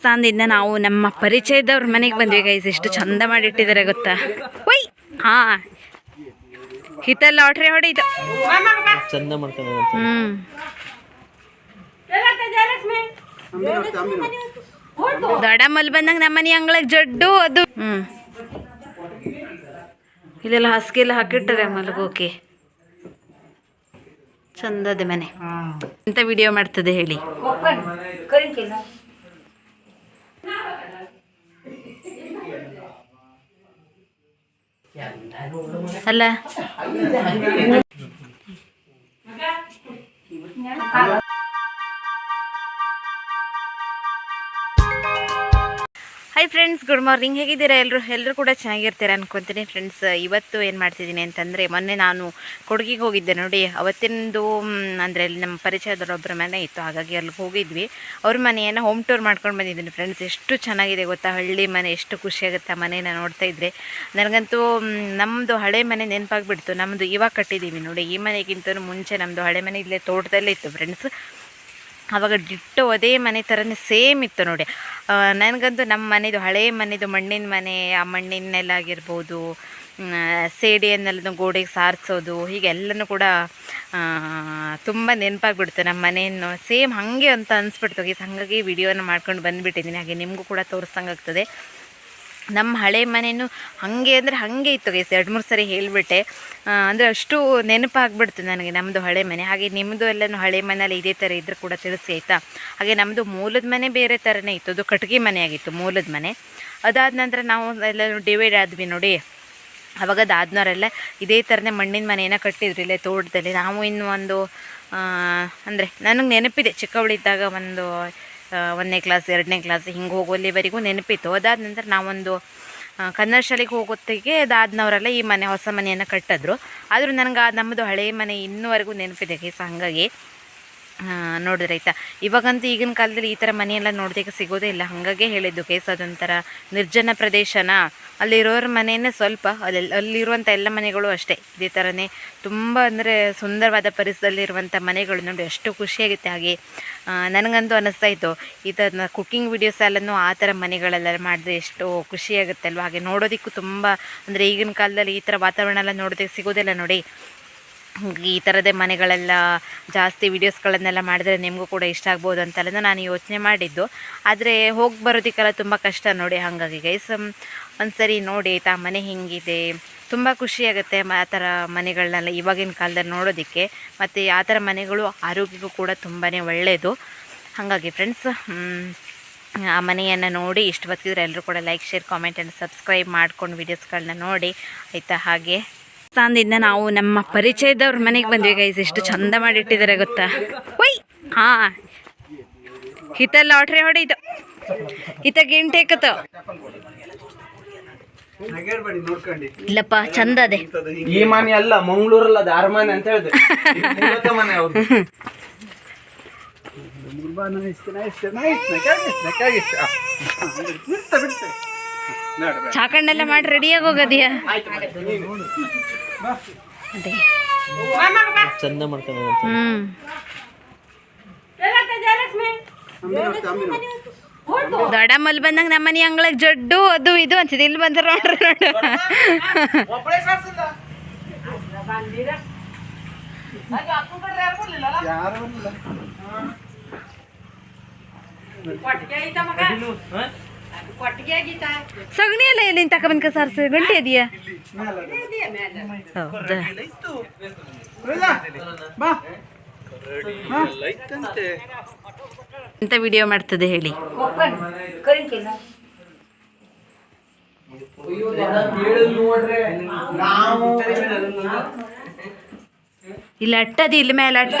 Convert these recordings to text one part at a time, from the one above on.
ಸ್ಥಾನದಿಂದ ನಾವು ನಮ್ಮ ಪರಿಚಯದವ್ರ ಮನೆಗೆ ಬಂದ್ವಿ ಗೈಸ್ ಎಷ್ಟು ಚಂದ ಮಾಡಿಟ್ಟಿದ್ದಾರೆ ಗೊತ್ತಾ? ಒಯ್! ಹಾ. ಹಿತ ಲಾಟ್ರಿ ಹೊಡೀತು. ಚಂದ ಮಾಡ್ತಾನೆ ಹ್ಮ್. ದೊಡ್ಡ ಮಲ್ ಬಂದಂಗ ನಮ್ಮ ಮನೆ ಅಂಗಳಕ್ಕೆ ಜಡ್ಡು ಅದು. ಹ್ಮ್. ಇಲ್ಲೆಲ್ಲ ಹಾಸಿಗೆ ಎಲ್ಲ ಹಾಕಿಟ್ಟಾರೆ ಮಲಗೋಕೆ ಚಂದದ ಮನೆ. ಎಂತ ವಿಡಿಯೋ ಮಾಡ್ತದೆ ಹೇಳಿ? ಅಲ್ಲ ಹಾಯ್ ಫ್ರೆಂಡ್ಸ್ ಗುಡ್ ಮಾರ್ನಿಂಗ್ ಹೇಗಿದ್ದೀರಾ? ಎಲ್ಲರೂ ಎಲ್ಲರೂ ಕೂಡ ಚೆನ್ನಾಗಿರ್ತೀರ ಅನ್ಕೊತೀನಿ. ಫ್ರೆಂಡ್ಸ್ ಇವತ್ತು ಏನು ಮಾಡ್ತಿದ್ದೀನಿ ಅಂತಂದರೆ, ಮೊನ್ನೆ ನಾನು ಕೊಡಗಿಗೆ ಹೋಗಿದ್ದೆ ನೋಡಿ. ಅವತ್ತಿಂದು ಅಂದರೆ ಅಲ್ಲಿ ನಮ್ಮ ಪರಿಚಯದವರೊಬ್ಬರ ಮನೆ ಇತ್ತು. ಹಾಗಾಗಿ ಅಲ್ಲಿಗೆ ಹೋಗಿದ್ವಿ. ಅವ್ರ ಮನೆಯನ್ನು ಹೋಮ್ ಟೂರ್ ಮಾಡ್ಕೊಂಡು ಬಂದಿದ್ದೀನಿ ಫ್ರೆಂಡ್ಸ್ ಎಷ್ಟು ಚೆನ್ನಾಗಿದೆ ಗೊತ್ತಾ? ಹಳ್ಳಿ ಮನೆ, ಎಷ್ಟು ಖುಷಿಯಾಗುತ್ತೆ ಆ ಮನೇನ ನೋಡ್ತಾ ಇದ್ದರೆ ನನಗಂತೂ ನಮ್ಮದು ಹಳೆ ಮನೆ ನೆನಪಾಗ್ಬಿಡ್ತು. ನಮ್ಮದು ಇವಾಗ ಕಟ್ಟಿದ್ದೀವಿ ನೋಡಿ. ಈ ಮನೆಗಿಂತ ಮುಂಚೆ ನಮ್ಮದು ಹಳೆ ಮನೆ ಇಲ್ಲೇ ತೋಟದಲ್ಲೇ ಇತ್ತು ಫ್ರೆಂಡ್ಸ್ ಆವಾಗ ಡಿಟ್ಟು ಅದೇ ಮನೆ ಥರನೇ ಸೇಮ್ ಇತ್ತು ನೋಡಿ. ನನಗಂತೂ ನಮ್ಮ ಮನೆದು ಹಳೆ ಮನೆದು ಮಣ್ಣಿನ ಮನೆ, ಆ ಮಣ್ಣಿನಲ್ಲಾಗಿರ್ಬೋದು ಸೇಡಿಯನ್ನೆಲ್ಲ ಗೋಡೆಗೆ ಸಾರಿಸೋದು, ಹೀಗೆಲ್ಲನೂ ಕೂಡ ತುಂಬ ನೆನಪಾಗ್ಬಿಡ್ತು ನಮ್ಮ ಮನೆಯನ್ನು. ಸೇಮ್ ಹಾಗೆ ಅಂತ ಅನಿಸ್ಬಿಡ್ತು. ಗೀಸ್ ಹಾಗಾಗಿ ವಿಡಿಯೋನ ಮಾಡ್ಕೊಂಡು ಬಂದುಬಿಟ್ಟಿದ್ದೀನಿ. ಹಾಗೆ ನಿಮಗೂ ಕೂಡ ತೋರಿಸ್ದಂಗಾಗ್ತದೆ. ನಮ್ಮ ಹಳೆ ಮನೆಯೂ ಹಾಗೆ ಅಂದರೆ ಹಾಗೆ ಇತ್ತು ಗೈಸ್ ಎರಡು ಮೂರು ಸರಿ ಹೇಳಿಬಿಟ್ಟೆ. ಅಂದರೆ ಅಷ್ಟು ನೆನಪಾಗ್ಬಿಡ್ತು ನನಗೆ ನಮ್ಮದು ಹಳೆ ಮನೆ. ಹಾಗೆ ನಿಮ್ಮದು ಎಲ್ಲನೂ ಹಳೆ ಮನೆಯಲ್ಲಿ ಇದೇ ಥರ ಇದ್ರೂ ಕೂಡ ತಿಳಿಸಿ ಆಯಿತಾ? ಹಾಗೆ ನಮ್ಮದು ಮೂಲದ ಮನೆ ಬೇರೆ ಥರನೇ ಇತ್ತು. ಅದು ಕಟ್ಟಿಗೆ ಮನೆ ಆಗಿತ್ತು, ಮೂಲದ ಮನೆ. ಅದಾದ ನಂತರ ನಾವು ಎಲ್ಲರೂ ಡಿವೈಡ್ ಆದ್ವಿ ನೋಡಿ. ಅವಾಗ ಅದಾದ್ನವರೆಲ್ಲ ಇದೇ ಥರನೇ ಮಣ್ಣಿನ ಮನೆಯನ್ನು ಕಟ್ಟಿದ್ರು ಇಲ್ಲೇ ತೋಟದಲ್ಲಿ. ನಾವು ಇನ್ನು ಒಂದು ಅಂದರೆ ನನಗೆ ನೆನಪಿದೆ. ಚಿಕ್ಕವಳಿದ್ದಾಗ ಒಂದು ಒಂದನೇ ಕ್ಲಾಸ್ ಎರಡನೇ ಕ್ಲಾಸ್ ಹಿಂಗೆ ಹೋಗೋಲ್ಲಿವರೆಗೂ ನೆನಪಿತ್ತು. ಅದಾದ ನಂತರ ನಾವೊಂದು ಕನ್ನಡ ಶಾಲೆಗೆ ಹೋಗೋತ್ತಿಗೆ ಅದಾದ್ನವರೆಲ್ಲ ಈ ಮನೆ, ಹೊಸ ಮನೆಯನ್ನು ಕಟ್ಟಿದ್ರು. ಆದರೂ ನನಗೆ ನಮ್ಮದು ಹಳೆಯ ಮನೆ ಇನ್ನೂವರೆಗೂ ನೆನಪಿದೆ ಕೇಸ ಹಾಗಾಗಿ. ನೋಡಿದ್ರೆ ಆಯ್ತಾ? ಇವಾಗಂತೂ ಈಗಿನ ಕಾಲದಲ್ಲಿ ಈ ಥರ ಮನೆಯೆಲ್ಲ ನೋಡೋದಕ್ಕೆ ಸಿಗೋದೇ ಇಲ್ಲ. ಹಾಗಾಗೆ ಹೇಳಿದ್ದು ಕೇಸ್ ಅದೊಂಥರ ನಿರ್ಜನ ಪ್ರದೇಶನ? ಅಲ್ಲಿರೋರ ಮನೆಯೇ ಸ್ವಲ್ಪ ಅಲ್ಲಿ ಅಲ್ಲಿರುವಂಥ ಎಲ್ಲ ಮನೆಗಳು ಅಷ್ಟೇ. ಇದೇ ಥರನೇ ತುಂಬ ಅಂದರೆ ಸುಂದರವಾದ ಪರಿಸರದಲ್ಲಿರುವಂಥ ಮನೆಗಳು. ನೋಡಿ ಎಷ್ಟು ಖುಷಿಯಾಗುತ್ತೆ ಹಾಗೆ. ನನಗಂತೂ ಅನ್ನಿಸ್ತಾ ಇತ್ತು. ಈ ಥರ ಕುಕ್ಕಿಂಗ್ ವಿಡಿಯೋಸ್ ಎಲ್ಲನೂ ಆ ಥರ ಮನೆಗಳೆಲ್ಲ ಮಾಡಿದ್ರೆ ಎಷ್ಟು ಖುಷಿಯಾಗುತ್ತೆ ಅಲ್ವಾ ಹಾಗೆ ನೋಡೋದಕ್ಕೂ ತುಂಬ ಅಂದರೆ ಈಗಿನ ಕಾಲದಲ್ಲಿ ಈ ಥರ ವಾತಾವರಣ ಎಲ್ಲ ನೋಡೋದಕ್ಕೆ ಸಿಗೋದಿಲ್ಲ ನೋಡಿ. ಈ ಥರದೇ ಮನೆಗಳೆಲ್ಲ ಜಾಸ್ತಿ ವೀಡಿಯೋಸ್ಗಳನ್ನೆಲ್ಲ ಮಾಡಿದ್ರೆ ನಿಮಗೂ ಕೂಡ ಇಷ್ಟ ಆಗ್ಬೋದು ಅಂತೆಲ್ಲ ನಾನು ಯೋಚನೆ ಮಾಡಿದ್ದು. ಆದರೆ ಹೋಗಿ ಬರೋದಕ್ಕೆಲ್ಲ ತುಂಬ ಕಷ್ಟ ನೋಡಿ ಹಾಗಾಗಿ ಗೈಸ್ ಒಂದ್ಸರಿ ನೋಡಿ ಆಯಿತಾ, ಮನೆ ಹೆಂಗಿದೆ? ತುಂಬ ಖುಷಿಯಾಗುತ್ತೆ ಆ ಥರ ಮನೆಗಳನ್ನೆಲ್ಲ ಇವಾಗಿನ ಕಾಲದಲ್ಲಿ ನೋಡೋದಕ್ಕೆ. ಮತ್ತು ಆ ಥರ ಮನೆಗಳು ಆರೋಗ್ಯಕ್ಕೂ ಕೂಡ ತುಂಬಾ ಒಳ್ಳೆಯದು ಹಾಗಾಗಿ ಫ್ರೆಂಡ್ಸ್ ಆ ಮನೆಯನ್ನು ನೋಡಿ ಇಷ್ಟು ಬರ್ತಿದ್ರೆ ಎಲ್ಲರೂ ಕೂಡ like share comment and subscribe ಮಾಡ್ಕೊಂಡು ವೀಡಿಯೋಸ್ಗಳನ್ನ ನೋಡಿ. ಆಯಿತಾ ಹಾಗೆ? ಸ್ಥಾನದಿಂದ ನಾವು ನಮ್ಮ ಪರಿಚಯದವ್ರ ಮನೆಗೆ ಬಂದ್ವಿ ಗೈಸ್ ಎಷ್ಟು ಚಂದ ಮಾಡಿಟ್ಟಿದ್ದಾರೆ ಗೊತ್ತಾ? ಒಯ್! ಹಾ. ಹಿತ ಲಾಟ್ರಿ ಹೊಡೀತು. ಹಿತ ಗಿಂಟೇಕತ ಇಲ್ಲಪ್ಪ ಚಂದ ಅದೇ. ಈ ಮನೆ ಅಲ್ಲ ಮಂಗಳೂರಲ್ಲ ಅದು ಅರಮನೆ ಅಂತ ಹೇಳಿದೆ. ಮನೆ ಚಾಕಣ್ಣೆಲ್ಲ ಮಾಡಿ ರೆಡಿಯಾಗಿ ಹೋಗೋದಿಯ? ಚಂದ ದೊಡ್ಡ ಮಲ್ ಬಂದಂಗ ನಮ್ಮ ಮನೆ ಅಂಗಳಕ್ಕೆ ಜಡ್ಡು ಅದು ಇದು ಅನ್ಸಿದೆ. ಇಲ್ಲಿ ಬಂದ್ರ ನೋಡ್ರಿ ನೋಡು. ಸಗಣಿ ಎಲ್ಲ ಎಲ್ಲಿಂದ ತಕೊಂಡ್ ಸರ್ ಗಂಟೆ ಇದೆಯಾ? ಹೌದಾ? ಎಂತ ವಿಡಿಯೋ ಮಾಡ್ತದೆ ಹೇಳಿ. ಇಲ್ಲಿ ಅಟ್ಟದಿ ಇಲ್ಲಿ ಮೇಲೆ ಅಟ್ಟ.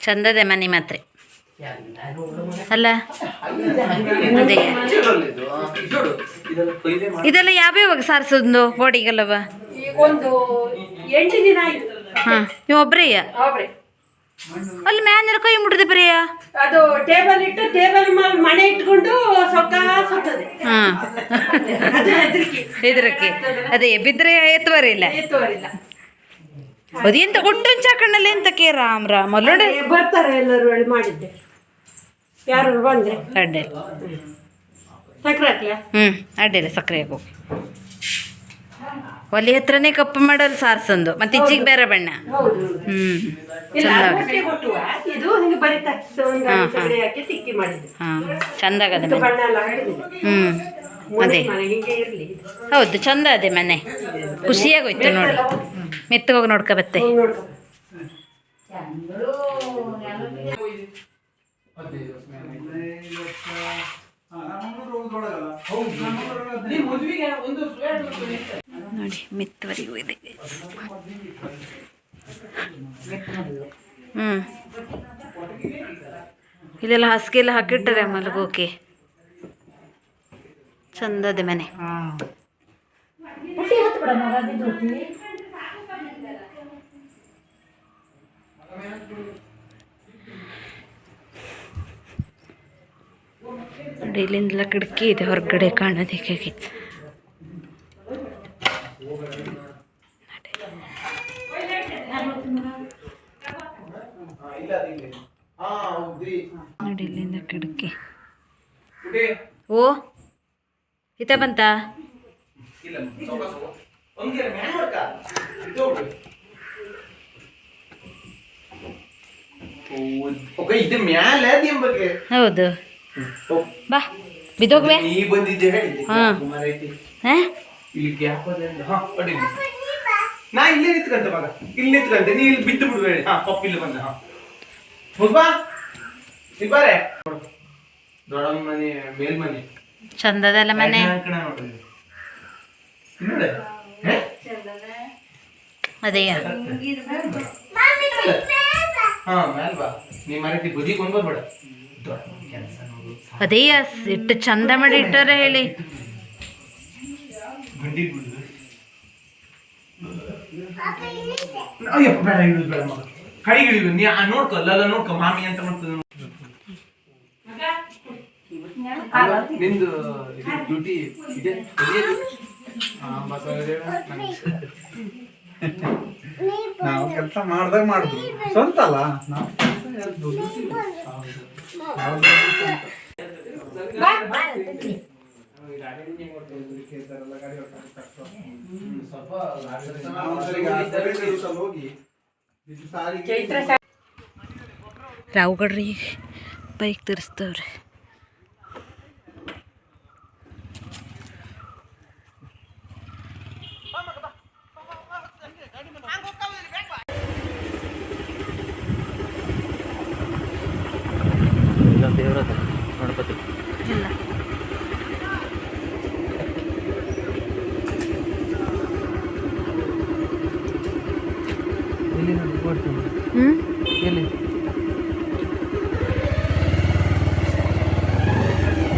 ಚಂದದೆ ಮನೆ ಮಾತ್ರ ಅಲ್ಲ? ಅದೇ ಇದೆಲ್ಲ ಯಾವ್ಯಾವಾಗ ಸಾರಿಸೋದು ಬಾಡಿಗೆಲ್ಲವಾ ಹಾಂ ನೀವು ಒಬ್ಬರೇಯ ಅಲ್ಲಿ ಮ್ಯಾನ್ ಕೈ ಮುಟ್ಟದೆ ಬರೆಯ ಅದು ಟೇಬಲ್ ಇಟ್ಟು ಟೇಬಲ್ ಮೇಲೆ ಮಣೆ ಇಟ್ಕೊಂಡು ಸೊಕ್ಕ ಸುತ್ತದೆ. ಹಾಂ ಹೆದರಕ್ಕೆ ಅದೇ ಬಿದ್ದರೆ ಎತ್ತುವರಿಲ್ಲ ಎತ್ತುವರಿಲ್ಲ ಅದೆಂತ ಒಟ್ಟೊಂದು ಚಾಕಣ್ಣಲ್ಲಿ ಎಂತಕ್ಕೆ ರಾಮ್ ರಾಮ್ ಅಲ್ಲೋಡೆ ಬರ್ತಾರೆ ಎಲ್ಲರೂ ಹೇಳಿ ಮಾಡಿದ್ದೆ. ಯಾರು ಬಂದ್ರೆ. ಅಡ್ಡೆ ಸಕ್ಕರೆ ಹ್ಮ್ ಹ್ಞೂ ಅಡ್ಡಿಲ್ಲ ಸಕ್ಕರೆ ಹಾಕು. ಒಲಿ ಹತ್ರನೇ ಕಪ್ಪು ಮಾಡಲ್ ಸಾರ್ಸಂದು ಮತ್ತೆ ಇಚ್ಚಿಗೆ ಬೇರೆ ಬಣ್ಣ. ಹೌದು. ಹ್ಞೂ ಇಲ್ಲ ಚಂದ ಚಂದಾಗದೆ ಹ್ಞೂ ಅದೇ. ಮನೆ ಹಿಂಗೆ ಇರಲಿ. ಹೌದು ಚಂದ ಅದೇ ಮನೆ. ಖುಷಿಯಾಗೋಯ್ತು ನೋಡಿ. ಮೆತ್ತಗೋಗಿ ನೋಡ್ಕೋ ಬತ್ತೆ. ನೋಡ್ಕೊ ನೋಡಿ ಮೆತ್ತವರೆಗೂ ಇದೆ. ಹ್ಞೂ ಇಲ್ಲೆಲ್ಲ ಹಾಸಿಗೆ ಎಲ್ಲ ಹಾಕಿಟ್ಟರೆ ಮಲಗೋಕೆ. ಚಂದದ ಮನೆ. ನೋಡಿ ಇಲ್ಲಿಂದೆಲ್ಲ ಕಿಟಕಿ ಇದೆ ಹೊರಗಡೆ ಕಾಣೋದಕ್ಕೆ ನೋಡಿ ಇಲ್ಲಿಂದ ಕಿಡಕಿ. ಓ ಹಿತ ಬಂತಾ? ಹೌದು. ಬಾ ಬಿದ್ದೋಗ್ವೆ ಹಾ. ಹಾ? ಹಾ. ನಾ ಇಲ್ಲೇ ನಿಂತ್ಕಂತೆ ಮಗ. ಇಲ್ಲಿ ನಿಂತ್ಕಂತೆ. ನೀ ಇಲ್ಲಿ ಬಿದ್ದು ಬಿಡು ಹಾ ಪಪ್ಪ ಇಲ್ಲಿ ಬಂದ. ಹಾ. ಚಂದದಲ್ಲ ಮನೆ? ಅದೇ. ಅದೇ ಇಟ್ಟು ಚಂದ ಮಾಡಿ ಇಟ್ಟಾರೆ ಹೇಳಿ. ಅಯ್ಯಪ್ಪ ಬೇಡ ಬೇಡ ಇಳಿದು ನೀ ಆ ನೋಡ್ಕೊ ಅಲ್ಲ ನೋಡ್ಕೊ ಮಾಮಿ ಅಂತ ಮಾಡ್ತದೆ ನಿಂದು ಡ್ಯೂಟಿ ಇದೆ? ನಾವು ಕೆಲಸ ಮಾಡ್ದಾಗ ಮಾಡಿದ್ರು ಸ್ವಂತ ಅಲ್ಲ? ನಾವು ಆ ಹೋಗಿ ರಾವುಗಡ್ರಿ ಬೈಕ್ ತರಿಸ್ತವ್ರೆ.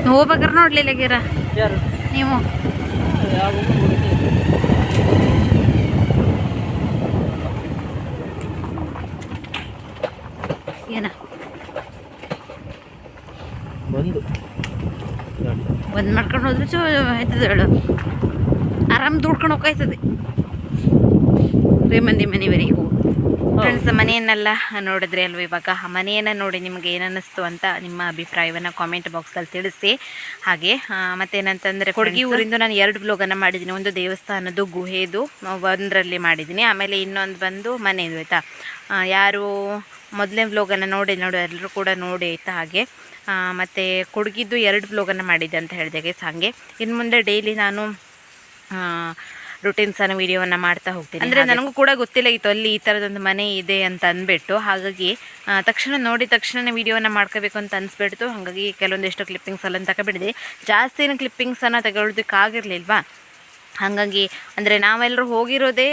ಹೋಗ್ಬೇಕಾರೆ ನೋಡ್ಲಿಲ್ಲ ಗಿರ. ನೀವು. ಏನ? ಬಂದು. ಮಾಡ್ಕೊಂಡು ಹೋದ್ರೆ ಚೋ ಆಯ್ತದ ಹೇಳು. ಆರಾಮ್ ದುಡ್ಕೊಂಡು ಹೋಗ್ತದೆ ರೇ ಮಂದಿ ಮನೆವರೆಗೂ. ಫ್ರೆಂಡ್ಸ್ ಮನೆಯನ್ನೆಲ್ಲ ನೋಡಿದ್ರೆ ಅಲ್ವ ಇವಾಗ? ಆ ಮನೆಯನ್ನು ನೋಡಿ ನಿಮಗೆ ಏನನ್ನಿಸ್ತು ಅಂತ ನಿಮ್ಮ ಅಭಿಪ್ರಾಯವನ್ನು ಕಾಮೆಂಟ್ ಬಾಕ್ಸಲ್ಲಿ ತಿಳಿಸಿ. ಹಾಗೆ ಮತ್ತೇನಂತಂದರೆ ಕೊಡಗಿ ಊರಿಂದ ನಾನು ಎರಡು ಬ್ಲೋಗನ್ನು ಮಾಡಿದ್ದೀನಿ. ಒಂದು ದೇವಸ್ಥಾನದ್ದು ಗುಹೆದು ಒಂದರಲ್ಲಿ ಮಾಡಿದ್ದೀನಿ. ಆಮೇಲೆ ಇನ್ನೊಂದು ಬಂದು ಮನೆಯದು ಆಯಿತಾ? ಯಾರು ಮೊದಲನೇ ಬ್ಲೋಗನ್ನು ನೋಡಿ ನೋಡು ಎಲ್ಲರೂ ಕೂಡ ನೋಡಿ ಆಯಿತಾ? ಹಾಗೆ ಮತ್ತು ಕೊಡಗಿದ್ದು ಎರಡು ಬ್ಲೋಗನ್ನು ಮಾಡಿದ್ದೆ ಅಂತ ಹೇಳಿದೆ ಸಾಂಗೆ. ಹಾಗೆ ಇನ್ನು ಮುಂದೆ ಡೈಲಿ ನಾನು ರುಟೀನ್ಸನ್ನು ವಿಡಿಯೋವನ್ನು ಮಾಡ್ತಾ ಹೋಗ್ತೀನಿ. ಅಂದರೆ ನನಗೂ ಕೂಡ ಗೊತ್ತಿಲ್ಲ ಇತ್ತು ಅಲ್ಲಿ ಈ ಥರದೊಂದು ಮನೆ ಇದೆ ಅಂತ ಅಂದ್ಬಿಟ್ಟು. ಹಾಗಾಗಿ ತಕ್ಷಣ ನೋಡಿದ ತಕ್ಷಣ ವಿಡಿಯೋನ ಮಾಡ್ಕೋಬೇಕು ಅಂತ ಅನ್ಸ್ಬಿಡ್ತು. ಹಾಗಾಗಿ ಕೆಲವೊಂದಿಷ್ಟು ಕ್ಲಿಪ್ಪಿಂಗ್ಸ್ ಎಲ್ಲ ತಗೋಬಿಡಿದೆ ಜಾಸ್ತಿನ ಕ್ಲಿಪ್ಪಿಂಗ್ಸನ್ನು ತಗೊಳ್ಳೋದಕ್ಕಾಗಿರ್ಲಿಲ್ವಾ ಹಾಗಾಗಿ ಅಂದರೆ ನಾವೆಲ್ಲರೂ ಹೋಗಿರೋದೇ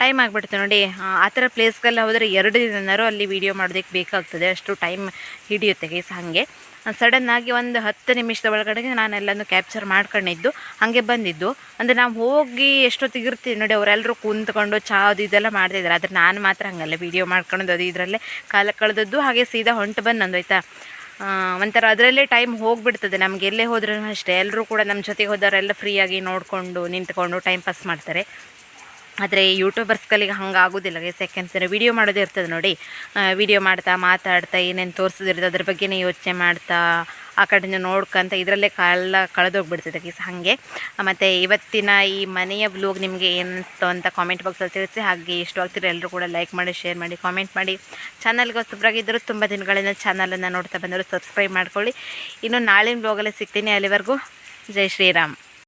ಟೈಮ್ ಆಗಿಬಿಡ್ತು ನೋಡಿ. ಆ ಥರ ಪ್ಲೇಸ್ಗೆಲ್ಲ ಹೋದರೆ ಎರಡು ದಿನನಾರು ಅಲ್ಲಿ ವೀಡಿಯೋ ಮಾಡೋದಕ್ಕೆ ಬೇಕಾಗ್ತದೆ. ಅಷ್ಟು ಟೈಮ್ ಹಿಡಿಯುತ್ತೆ ಗೈಸ್ ಹಾಗೆ. ಸಡನ್ನಾಗಿ ಒಂದು ಹತ್ತು ನಿಮಿಷದ ಒಳಗಡೆ ನಾನೆಲ್ಲನೂ ಕ್ಯಾಪ್ಚರ್ ಮಾಡ್ಕೊಂಡಿದ್ದು, ಹಾಗೆ ಬಂದಿದ್ದು. ಅಂದರೆ ನಾವು ಹೋಗಿ ಎಷ್ಟೊತ್ತಿಗೆ ಇರ್ತೀವಿ ನೋಡಿ ಅವರೆಲ್ಲರೂ ಕುಂತ್ಕೊಂಡು ಚಾ ಅದು ಇದೆಲ್ಲ ಮಾಡ್ತಿದ್ದಾರೆ ಆದರೆ ನಾನು ಮಾತ್ರ ಹಾಗಲ್ಲ ವೀಡಿಯೋ ಮಾಡ್ಕೊಂಡು ಅದು ಇದರಲ್ಲೇ ಕಾಲ ಕಳೆದದ್ದು, ಹಾಗೆ ಸೀದಾ ಹೊಂಟು ಬಂದು ಆಯಿತಾ? ಒಂಥರ ಅದರಲ್ಲೇ ಟೈಮ್ ಹೋಗಿಬಿಡ್ತದೆ. ನಮ್ಗೆ ಎಲ್ಲೇ ಹೋದ್ರೂ ಅಷ್ಟೇ. ಎಲ್ಲರೂ ಕೂಡ ನಮ್ಮ ಜೊತೆಗೆ ಹೋದವರೆಲ್ಲ ಫ್ರೀಯಾಗಿ ನೋಡಿಕೊಂಡು ನಿಂತ್ಕೊಂಡು ಟೈಮ್ ಪಾಸ್ ಮಾಡ್ತಾರೆ. ಆದರೆ ಯೂಟ್ಯೂಬರ್ಸ್ಗಳಿಗೆ ಹಂಗೆ ಆಗೋದಿಲ್ಲ ಗೈಸ್ ಯಾಕೆಂತಂದರೆ ವಿಡಿಯೋ ಮಾಡೋದೇ ಇರ್ತದೆ ನೋಡಿ. ವಿಡಿಯೋ ಮಾಡ್ತಾ, ಮಾತಾಡ್ತಾ, ಏನೇನು ತೋರಿಸೋದಿರ್ತದೆ, ಅದ್ರ ಬಗ್ಗೆನೇ ಯೋಚನೆ ಮಾಡ್ತಾ, ಆ ಕಡೆಯಿಂದ ನೋಡ್ಕೊಂತ ಇದರಲ್ಲೇ ಕಾಲ ಕಳೆದೋಗ್ಬಿಡ್ತದೆ ಗೈಸ್ ಹಾಗೆ. ಮತ್ತು ಇವತ್ತಿನ ಈ ಮನೆಯ ಬ್ಲೋಗ್ ನಿಮಗೆ ಏನಿಸ್ತು ಅಂತ ಕಾಮೆಂಟ್ ಬಾಕ್ಸಲ್ಲಿ ತಿಳಿಸಿ. ಹಾಗೆ ಇಷ್ಟವಾಗ್ತಿರೋ ಎಲ್ಲರೂ ಕೂಡ ಲೈಕ್ ಮಾಡಿ ಶೇರ್ ಮಾಡಿ ಕಾಮೆಂಟ್ ಮಾಡಿ. ಚಾನಲ್ಗೆ ಹೊಸಬ್ರಾಗಿದ್ದರೂ ತುಂಬ ದಿನಗಳಿಂದ ಚಾನಲನ್ನು ನೋಡ್ತಾ ಬಂದರು ಸಬ್ಸ್ಕ್ರೈಬ್ ಮಾಡ್ಕೊಳ್ಳಿ. ಇನ್ನು ನಾಳಿನ ಬ್ಲೋಗಲ್ಲೇ ಸಿಗ್ತೀನಿ ಅಲ್ಲಿವರೆಗೂ. ಜೈ ಶ್ರೀರಾಮ್.